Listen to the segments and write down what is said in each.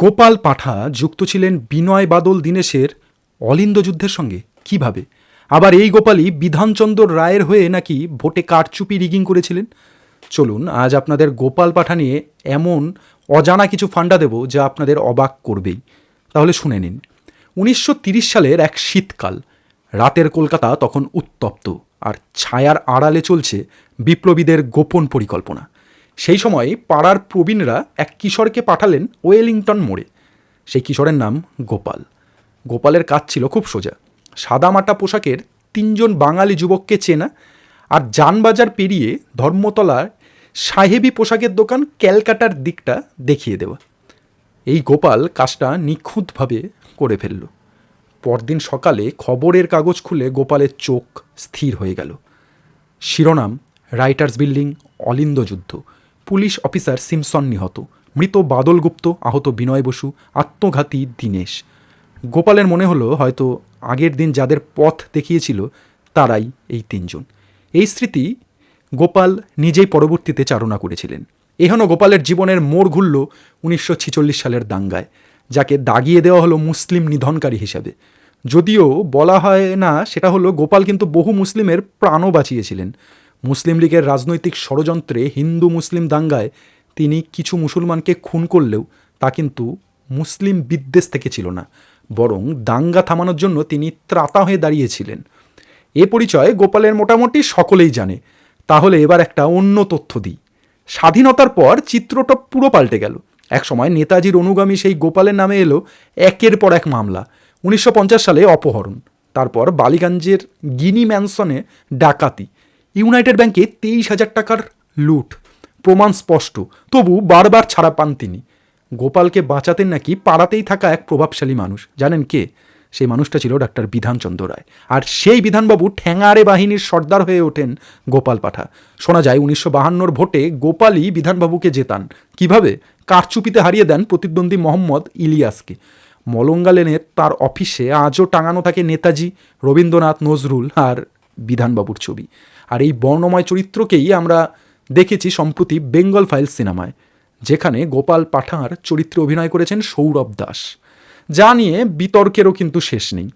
গোপাল পাঠা যুক্ত ছিলেন বিনয় বাদল দীনেশের অলিন্দ যুদ্ধের সঙ্গে। কীভাবে? আবার এই গোপালই বিধানচন্দ্র রায়ের হয়ে নাকি ভোটে কারচুপি রিগিং করেছিলেন? চলুন, আজ আপনাদের গোপাল পাঠা নিয়ে এমন অজানা কিছু ফান্ডা দেব যা আপনাদের অবাক করবেই। তাহলে শুনে নিন। উনিশশো সালের এক শীতকাল। রাতের কলকাতা তখন উত্তপ্ত, আর ছায়ার আড়ালে চলছে বিপ্লবীদের গোপন পরিকল্পনা। সেই সময় পাড়ার প্রবীণরা এক কিশোরকে পাঠালেন ওয়েলিংটন মোড়ে। সেই কিশোরের নাম গোপাল। গোপালের কাজ ছিল খুব সোজা। সাদামাটা পোশাকের তিনজন বাঙালি যুবককে চেনা আর যানবাজার পেরিয়ে ধর্মতলার সাহেবি পোশাকের দোকান ক্যালকাটার দিকটা দেখিয়ে দেওয়া। এই গোপাল কাজটা নিখুঁতভাবে করে ফেলল। পরদিন সকালে খবরের কাগজ খুলে গোপালের চোখ স্থির হয়ে গেল। শিরোনাম, রাইটার্স বিল্ডিং, অলিন্দ যুদ্ধ। পুলিশ অফিসার সিমসন নিহত। মৃত বাদল গুপ্ত, আহত বিনয় বসু, আত্মঘাতী দীনেশ। গোপালের মনে হলো হয়তো আগের দিন যাদের পথ দেখিয়েছিল, তারাই এই তিনজন। এই স্মৃতি গোপাল নিজেই পরবর্তীতে চারণা করেছিলেন। এহেন গোপালের জীবনের মোড় ঘুরল উনিশশো ছেচল্লিশ সালের দাঙ্গায়, যাকে দাগিয়ে দেওয়া হলো মুসলিম নিধনকারী হিসাবে। যদিও বলা হয় না সেটা হলো গোপাল কিন্তু বহু মুসলিমের প্রাণও বাঁচিয়েছিলেন। মুসলিম লীগের রাজনৈতিক ষড়যন্ত্রে হিন্দু মুসলিম দাঙ্গায় তিনি কিছু মুসলমানকে খুন করলেও তা কিন্তু মুসলিম বিদ্বেষ থেকে ছিল না, বরং দাঙ্গা থামানোর জন্য তিনি ত্রাতা হয়ে দাঁড়িয়েছিলেন। এ পরিচয় গোপালের মোটামুটি সকলেই জানে। তাহলে এবার একটা অন্য তথ্য দিই। স্বাধীনতার পর চিত্রটা পুরো পাল্টে গেল। একসময় নেতাজির অনুগামী সেই গোপালের নামে এলো একের পর এক মামলা, উনিশশো পঞ্চাশ সালে অপহরণ, তারপর বালিগঞ্জের গিনি ম্যানসনে ডাকাতি। ইউনাইটেড ব্যাংকে তেইশ হাজার টাকার লুট। প্রমাণ স্পষ্ট। তবু বারবার ছাড়া পান তিনি। গোপালকে বাঁচাতেন নাকি পাড়াতেই থাকা এক প্রভাবশালী মানুষ। জানেন কে? সেই মানুষটা ছিল ডাক্তার বিধানচন্দ্র রায়। আর সেই বিধানবাবু ঠ্যাঙারে বাহিনীর সর্দার হয়ে ওঠেন গোপাল পাঠা। শোনা যায়, উনিশশো বাহান্নর ভোটে গোপালই বিধানবাবুকে জেতান। কীভাবে? কারচুপিতে হারিয়ে দেন প্রতিদ্বন্দ্বী মোহাম্মদ ইলিয়াসকে। মলঙ্গা লেনের তার অফিসে আজও টাঙানো থাকে নেতাজি, রবীন্দ্রনাথ নজরুল আর বিধানবাবুর ছবি। আর এই বর্ণময় চরিত্রকেই আমরা দেখেছি সম্প্রতি বেঙ্গল ফাইলস সিনেমায়, যেখানে গোপাল পাঠার চরিত্রে অভিনয় করেছেন সৌরভ দাস। যা নিয়ে বিতর্কেরও কিন্তু শেষ নেই।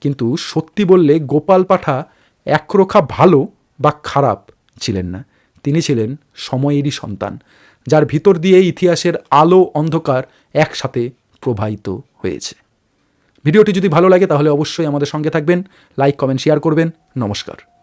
কিন্তু সত্যি বললে গোপাল পাঠা একরোখা ভালো বা খারাপ ছিলেন না। তিনি ছিলেন সময়েরই সন্তান, যার ভিতর দিয়ে ইতিহাসের আলো অন্ধকার একসাথে প্রবাহিত হয়েছে। ভিডিওটি যদি ভালো লাগে তাহলে অবশ্যই আমাদের সঙ্গে থাকবেন লাইক কমেন্ট শেয়ার করবেন। নমস্কার।